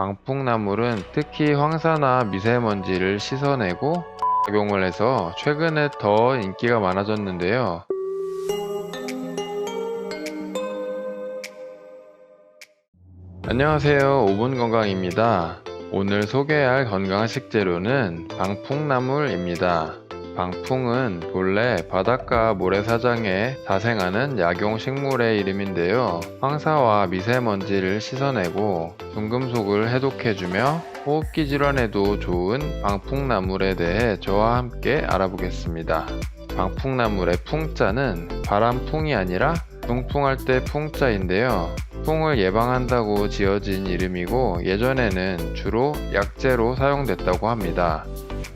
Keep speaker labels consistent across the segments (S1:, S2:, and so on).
S1: 방풍나물은 특히 황사나 미세먼지를 씻어내고 작용을 해서 최근에 더 인기가 많아졌는데요. 안녕하세요. 5분 건강입니다. 오늘 소개할 건강 식재료는 방풍나물입니다. 방풍은 본래 바닷가 모래사장에 자생하는 약용 식물의 이름인데요. 황사와 미세먼지를 씻어내고 중금속을 해독해주며 호흡기 질환에도 좋은 방풍나물에 대해 저와 함께 알아보겠습니다. 방풍나물의 풍자는 바람풍이 아니라 중풍할 때 풍자인데요. 풍을 예방한다고 지어진 이름이고 예전에는 주로 약재로 사용됐다고 합니다.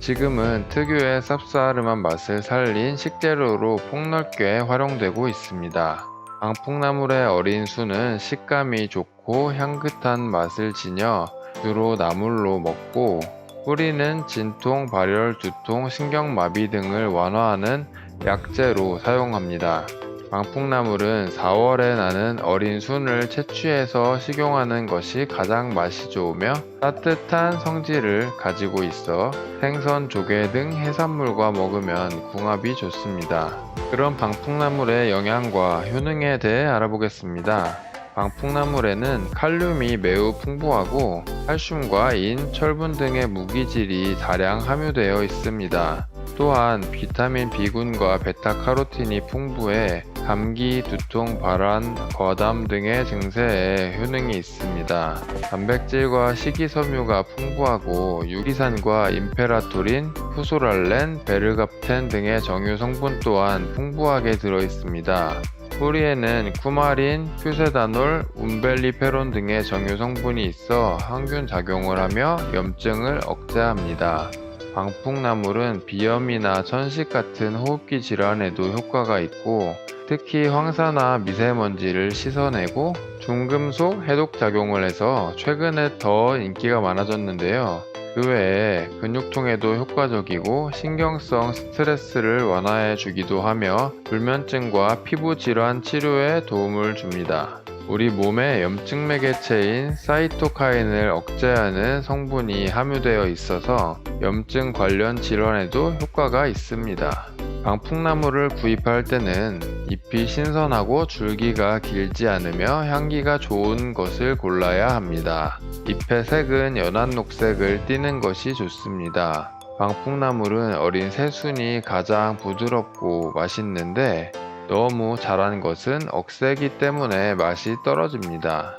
S1: 지금은 특유의 쌉싸름한 맛을 살린 식재료로 폭넓게 활용되고 있습니다. 방풍나물의 어린 수는 식감이 좋고 향긋한 맛을 지녀 주로 나물로 먹고 뿌리는 진통, 발열, 두통, 신경마비 등을 완화하는 약재로 사용합니다. 방풍나물은 4월에 나는 어린 순을 채취해서 식용하는 것이 가장 맛이 좋으며 따뜻한 성질을 가지고 있어 생선, 조개 등 해산물과 먹으면 궁합이 좋습니다. 그럼 방풍나물의 영양과 효능에 대해 알아보겠습니다. 방풍나물에는 칼륨이 매우 풍부하고 칼슘과 인, 철분 등의 무기질이 다량 함유되어 있습니다. 또한 비타민 B군과 베타카로틴이 풍부해 감기, 두통, 발한, 거담 등의 증세에 효능이 있습니다. 단백질과 식이섬유가 풍부하고 유기산과 임페라토린, 후소랄렌, 베르갑텐 등의 정유 성분 또한 풍부하게 들어 있습니다. 뿌리에는 쿠마린, 퓨세다놀, 움벨리페론 등의 정유 성분이 있어 항균 작용을 하며 염증을 억제합니다. 방풍나물은 비염이나 천식 같은 호흡기 질환에도 효과가 있고 특히 황사나 미세먼지를 씻어내고 중금속 해독 작용을 해서 최근에 더 인기가 많아졌는데요. 그 외에 근육통에도 효과적이고 신경성 스트레스를 완화해 주기도 하며 불면증과 피부 질환 치료에 도움을 줍니다. 우리 몸의 염증 매개체인 사이토카인을 억제하는 성분이 함유되어 있어서 염증 관련 질환에도 효과가 있습니다. 방풍나물을 구입할 때는 잎이 신선하고 줄기가 길지 않으며 향기가 좋은 것을 골라야 합니다. 잎의 색은 연한 녹색을 띠는 것이 좋습니다. 방풍나물은 어린 새순이 가장 부드럽고 맛있는데 너무 자란 것은 억세기 때문에 맛이 떨어집니다.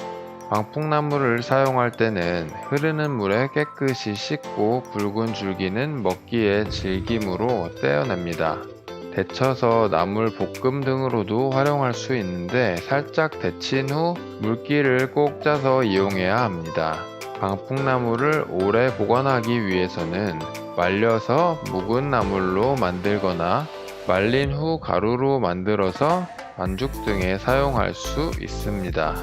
S1: 방풍나물을 사용할 때는 흐르는 물에 깨끗이 씻고 붉은 줄기는 먹기에 질김으로 떼어냅니다. 데쳐서 나물 볶음 등으로도 활용할 수 있는데 살짝 데친 후 물기를 꼭 짜서 이용해야 합니다. 방풍나물을 오래 보관하기 위해서는 말려서 묵은 나물로 만들거나 말린 후 가루로 만들어서 반죽 등에 사용할 수 있습니다.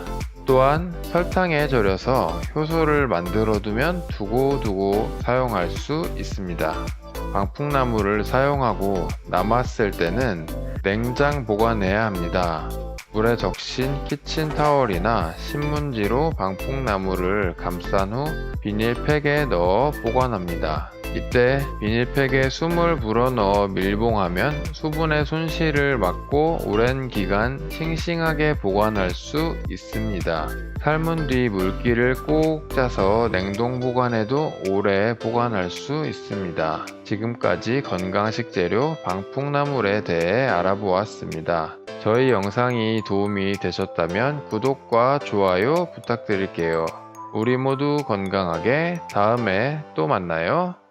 S1: 또한 설탕에 절여서 효소를 만들어 두면 두고두고 사용할 수 있습니다. 방풍나물을 사용하고 남았을 때는 냉장 보관해야 합니다. 물에 적신 키친타월이나 신문지로 방풍나물을 감싼 후 비닐팩에 넣어 보관합니다. 이때 비닐팩에 숨을 불어넣어 밀봉하면 수분의 손실을 막고 오랜 기간 싱싱하게 보관할 수 있습니다. 삶은 뒤 물기를 꼭 짜서 냉동 보관해도 오래 보관할 수 있습니다. 지금까지 건강식 재료 방풍나물에 대해 알아보았습니다. 저희 영상이 도움이 되셨다면 구독과 좋아요 부탁드릴게요. 우리 모두 건강하게 다음에 또 만나요.